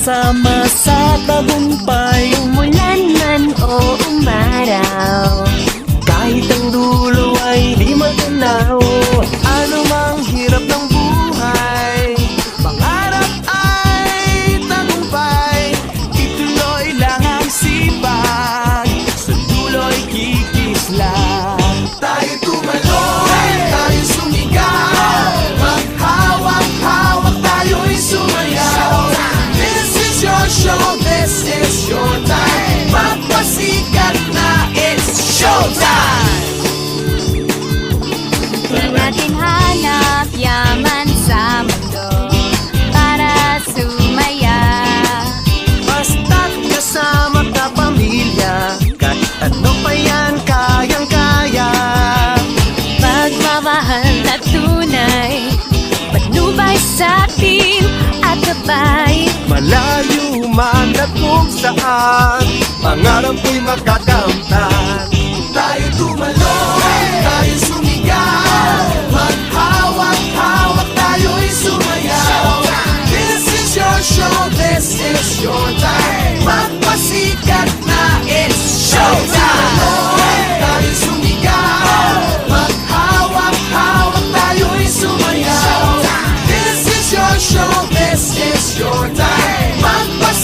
Sama sa tagumpay sa atin at gabay Malayo man at kung saan Pangarap ko'y makakamtan Tayo tumalon, tayo sumigaw Maghawak-hawak tayo'y sumayaw This is your show, this is your time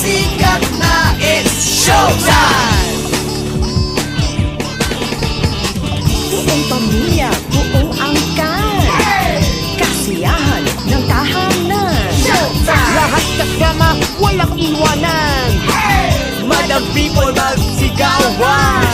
Magpasikat na it's showtime! Buong pamilya, buong angkan. Kasiyahan ng tahanan. Lahat kasama, walang iwanan. Madam people magsigawan